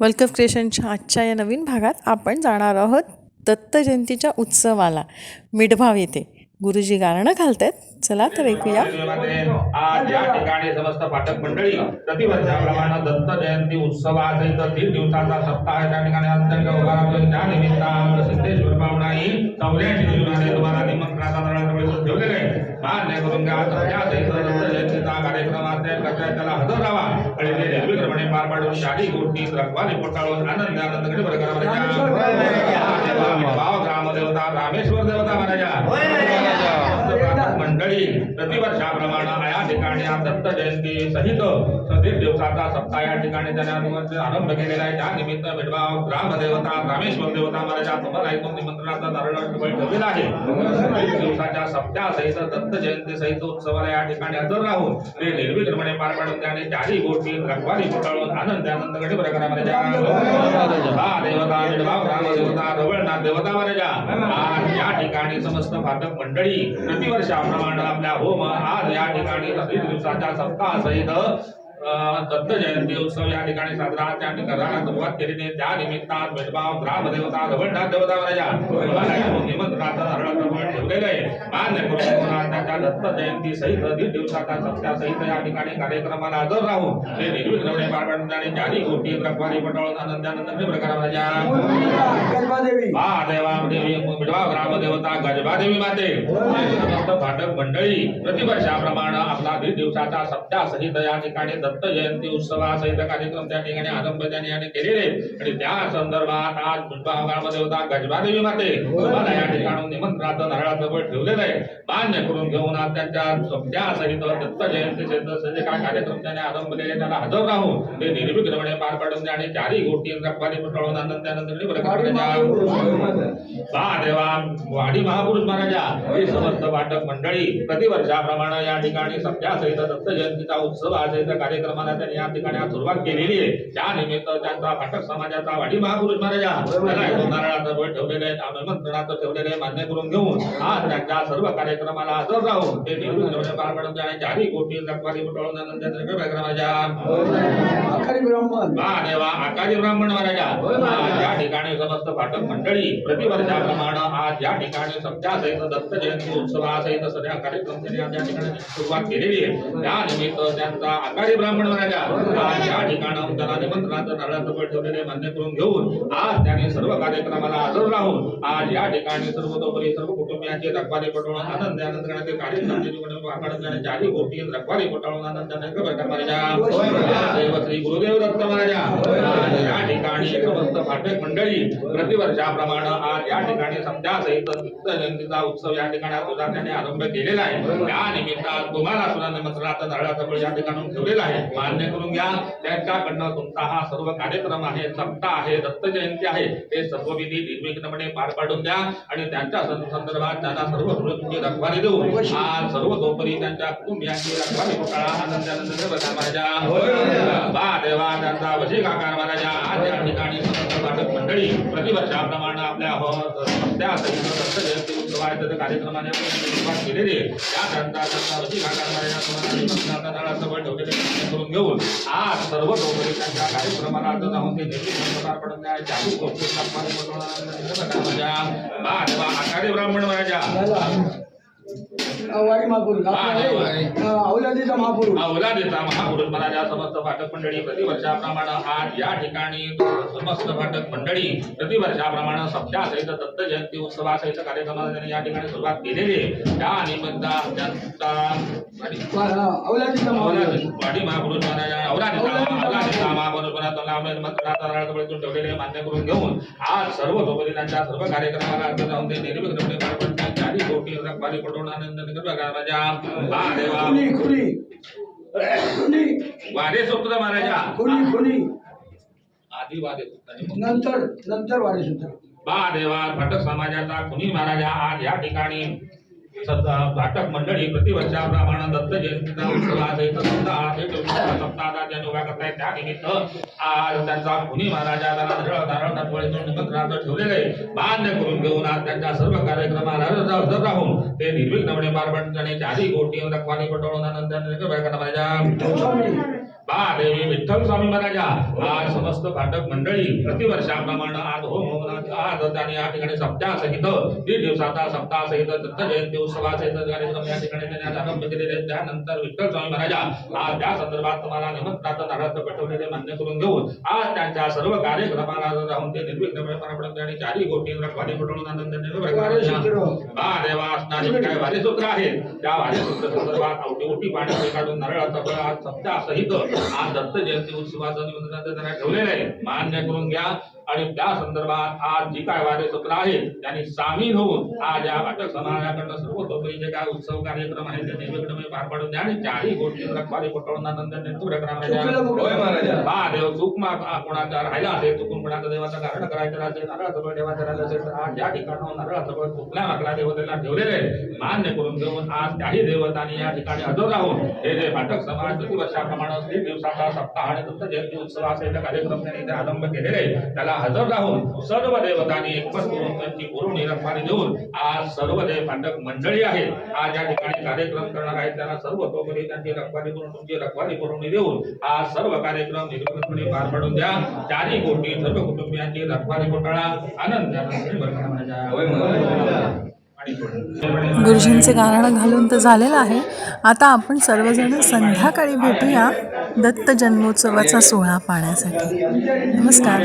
World क्रिएशनच्या आजच्या या नवीन भागात आपण जाणार आहोत दत्त जयंतीच्या उत्सवाला. मिडभाव येते गुरुजी गारणं घालतायत. चला तर ऐकूया. आज या ठिकाणी समस्त पाठक मंडळी प्रतिवर्षाप्रमाणे दत्त जयंती उत्सव उत्सवासहित दीड दिवसाचा सप्ताह त्या ठिकाणी अत्यंत उभारला त्या निमित्तानं सिद्धेश्वर पाहुणाही चौऱ्याऐंशी दिवसाने तुम्हाला निमंत्रणाचा नळाजवळ आहे. मान्य करून घ्या. असेल कसं त्याला हजर राहा आणि ते निर्विघ्नपणे पार पाडून शाही गोष्टी रखवाली पोटाळून आनंद आनंद भाव ग्रामदेवता रामेश्वर देवता महाराजा मंडळी प्रतिवर्षाप्रमाणे या ठिकाणी दत्त जयंती सहित सदीप दिवसाचा सप्ताह या ठिकाणी त्याने आरंभ केलेला आहे. त्या निमित्त भेदभाव ग्रामदेवता रामेश्वर देवता महाराजा तुम्हाला ऐकून निमंत्रणाचा नारळ ठेवलेला आहे. दिवसाच्या सप्ताह सहित दत्त जयंती सहित उत्सवाला या ठिकाणी हजर राहून ते निर्विघ्नपणे पार पाडून त्याने चारही गोष्टी रखवाली पुटाळून आनंद आनंद गडी प्रकारा महाराजा देवता भेटभाव ग्रामदेवता रवळ देवता महाराजा आज या ठिकाणी समस्त पाठक मंडळी प्रतिवर्षाप्रमाणे आपल्या होम आज या ठिकाणी दिवसाच्या सप्ताह सहित दत्त जयंती उत्सव या ठिकाणी साजरा त्यांनी करायला सुरुवात केलेली आहे. त्या निमित्तानं भेदभाव रवळनाथ देवता महाराजा तुम्हाला या निमंत्रणाचं नारळ जवळ ठेवलेलं आहे. मान्य करून त्याच्या दत्त जयंती सहित दीड सप्ताह सहित या ठिकाणी कार्यक्रमाला हजर राहून ते निर्विघ्नपणे पार पटवून आनंदानंद प्रकार गजबादेवी. महादेवा देवी मिडवा ग्रामदेवता गजबादेवी माते. फाटक मंडळी प्रतिवर्षाप्रमाणे आपला दीड दिवसाचा सप्ताह सहित या ठिकाणी दत्त जयंती उत्सवासहित कार्यक्रम त्या ठिकाणी आरंभ त्यांनी याने केलेले आणि त्या संदर्भात आज मिडवा ग्रामदेवता गजबादेवी माते या ठिकाणी निमंत्रणाचं नारळाचं जवळ ठेवलेलं आहे. मान्य करून घेऊन आज त्यांच्या सप्ताह सहित दत्त जयंती सहित सगळे काय कार्यक्रम त्याने आरंभ केले त्याला हजर राहून ते निर्विघ्नपणे पार पाडून आणि चारही गोष्टी रखवारी पटवून आनंदानंद गाडी देवा वाडी महापुरुष महाराजा हे समस्त वाटक मंडळी प्रतिवर्षाप्रमाणे या ठिकाणी सध्या सहित दत्त जयंतीचा उत्सव सहित कार्यक्रमाला त्यांनी या ठिकाणी सुरुवात केलेली आहे. त्या निमित्त त्यांचा फाटक समाजाचा वाडी महापुरुष महाराजा नारळाचं बळ ठेवलेले आहे आमंत्रणाचं ठेवलेले आहे मान्य करून घेऊन आज त्यांच्या सर्व कार्यक्रमाला हजर राहून ते निवडून पार पडून जाणे चारही कोटी रखवारी पटवून कार्यक्रमाच्या ब्राह्मण. महादेवा आकाजी ब्राह्मण महाराजा. आज या ठिकाणी समस्त फाटक मंडळी प्रतिवर्षाप्रमाणे आज या ठिकाणी सध्या सहित दत्त जयंती उत्सवासहित सगळ्या कार्यक्रम त्यांनी आज या ठिकाणी सुरुवात केलेली आहे त्या निमित्त त्यांचा आकाडी ब्राह्मण महाराजा आज या ठिकाणी त्याला निमंत्रणाचं नारळाचं बळ ठेवलेले मान्य करून घेऊन आज त्याने सर्व कार्यक्रमाला हजर राहून आज या ठिकाणी सर्वतोपरी सर्व कुटुंबियांचे रखवारी पटवून आनंद आनंद करण्याचे कार्यक्रम वाढवण्याने चारही गोष्टी रखवारी पटवून आनंदाने महाराजा देव श्री गुरुदेव दत्त महाराजा. आज या ठिकाणी समस्त फाटक मंडळी प्रतिवर्षाप्रमाणे आज या ठिकाणी सध्या सहित जयंतीचा उत्सव या ठिकाणी आज आरंभ केलेला आहे. त्या निमित्तात तुम्हाला सुद्धा निमंत्रणाचा नारळाचा बळ या ठिकाणी ठेवलेला आहे. मान्य करून घ्या त्यांच्याकडनं तुमचा हा सर्व कार्यक्रम आहे सप्ताह आहे दत्त जयंती आहे हे सर्व विधी निर्विघ्नपणे पार पाडून द्या आणि त्यांच्या संदर्भात संदर्भात त्यांना सर्व तुमची रखवारी देऊ आज सर्व तोपरी त्यांच्या कुटुंबियांची रखवारी आनंदानंद महाराजा बा देवा त्यांचा वशिकाकार महाराजा आज या ठिकाणी नाटक मंडळी प्रतिवर्षाप्रमाणे आपल्या त्या सहित दत्त जयंती उत्सवाच्या कार्यक्रमाने सुरुवात केलेली आहे. त्या त्यांचा त्यांचा वशिकाकार महाराजा तुम्हाला निमंत्रणाचा नारळाचा बळ ठेवलेले मान्य करून घेऊन आज सर्व तोपरी त्यांच्या कार्यक्रमाला ते गोष्टी बा देवा ब्राह्मण महाराजा वाडी महापुरुष औलादीचा महापुरुष. अवलादेचा महापुरुष महाराजा समस्त फाटक मंडळी प्रतिवर्षाप्रमाणे आज या ठिकाणी समस्त फाटक मंडळी प्रतिवर्षाप्रमाणे सप्त्या सहित दत्त जयंती उत्सवासहित कार्यक्रमाला त्यांनी या ठिकाणी सुरुवात केलेली आहे. त्या निमित्त त्यांचा आणि औलादीचा महापुरुष अवलादी- वाडी महापुरुष. महाराजा अवलादेचा अवलादेचा महापुरुष महाराज आपल्या मंत्राचा नारळाचं ठेवलेले मान्य करून घेऊन आज सर्व त्यांच्या सर्व कार्यक्रमाला हजर राहून ते निर्विघ्नपणे पार पडतात रखवारी पटवून आनंद राजा। महादेवा खुनी खुनी। खुनी। सुपुत्र महाराजा। खुनी खुनी। आधी सुपुत्र नंतर नंतर वाडी सुद्धा महादेवा भटक समाजाचा कुणी महाराजा आज या ठिकाणी। नाटक भाटक मंडळी प्रतिवर्षाप्रमाणे दत्त जयंतीचा उत्सव आज एक सप्ताह थेट सप्ताहाचा ज्या उभा करतायत त्या निमित्त आज त्यांचा कुणी महाराजा त्यांना नारळ नारळ दाखवण्याचं निमंत्रणाचं ठेवलेलं मान्य करून घेऊन आज त्यांच्या सर्व कार्यक्रमाला हजर राहून ते निर्विघ्नपणे पार पाडण्याने चारही गोष्टी रखवानी पटवून आनंद महाराजा विठ्ठल स्वामी महाराजा आज समस्त पाठक मंडळी प्रतिवर्षाप्रमाणे आज होम आज आणि या ठिकाणी सप्ताह सहित दीड दिवसाचा सप्ताह सहित दत्त जयंती उत्सवासहित कार्यक्रम या ठिकाणी त्यांनी आरंभ केलेले आहेत. त्यानंतर विठ्ठल स्वामी महाराजा आज त्या संदर्भात तुम्हाला निमंत्रणाचं नारळ पटवलेले मान्य करून घेऊन आज त्यांच्या सर्व कार्यक्रमाला राहून ते निर्विघ्नपणे पार पडत आणि चारही गोष्टी रखवाली पटवून आनंदाने वारेसूत्र आहेत. त्या वारेसूत्र संदर्भात अवटी उटी पाणी काढून नारळाचा फळ आज सप्ताह सहित हा दत्त जयंती उत्सवाचा निमंत्रण त्यांना ठेवलेलं आहे. मान्य करून घ्या. आणि त्या संदर्भात आज जी काय वारेसूत्र आहे त्यांनी सामील होऊन आज या वाटक समाजाकडनं सर्वतोपरी जे काय उत्सव कार्यक्रम आहे ते निर्विघ्नपणे पार पाडून द्या आणि चारही गोष्टी रखवाली कुठलं? करा बा देव चूक मा कोणाचा राहिला असेल चुकून कोणाचा देवाचं कारण करायचं असेल नारळाचं फळ देवाचं राहिलं असेल तर आज या ठिकाणाहून नारळाचं फळ कुठल्या मागला देवतेला ठेवलेलं मान्य करून घेऊन आज त्याही देवतांनी या ठिकाणी हजर राहून हे जे पाठक समाज प्रतिवर्षाप्रमाणे दिवसाचा सप्ताह आणि दत्त जयंती उत्सव असेल कार्यक्रम त्यांनी इथे आरंभ केलेले त्याला हजर राहून सर्व देवतांनी एकमत करून त्यांची पूर्ण रखवाली देऊन आज सर्व देव पाठक मंडळी आहेत. आज या ठिकाणी कार्यक्रम करणार आहेत. त्यांना सर्व तोपरी त्यांची रखवाली करून तुमची रखवाली करून देऊन आज सर्व कार्यक्रम निर्विघ्नपणे पार पाडून द्या. चारही गोष्टी सर्व कुटुंबियांची रखवाली कोटाळा आनंद आणि गुरुजींचे गाराणं घालून तर झालेलं आहे. आता आपण सर्वजण संध्याकाळी भेटूया दत्त जन्मोत्सवाचा सोहळा पाहण्यासाठी. नमस्कार.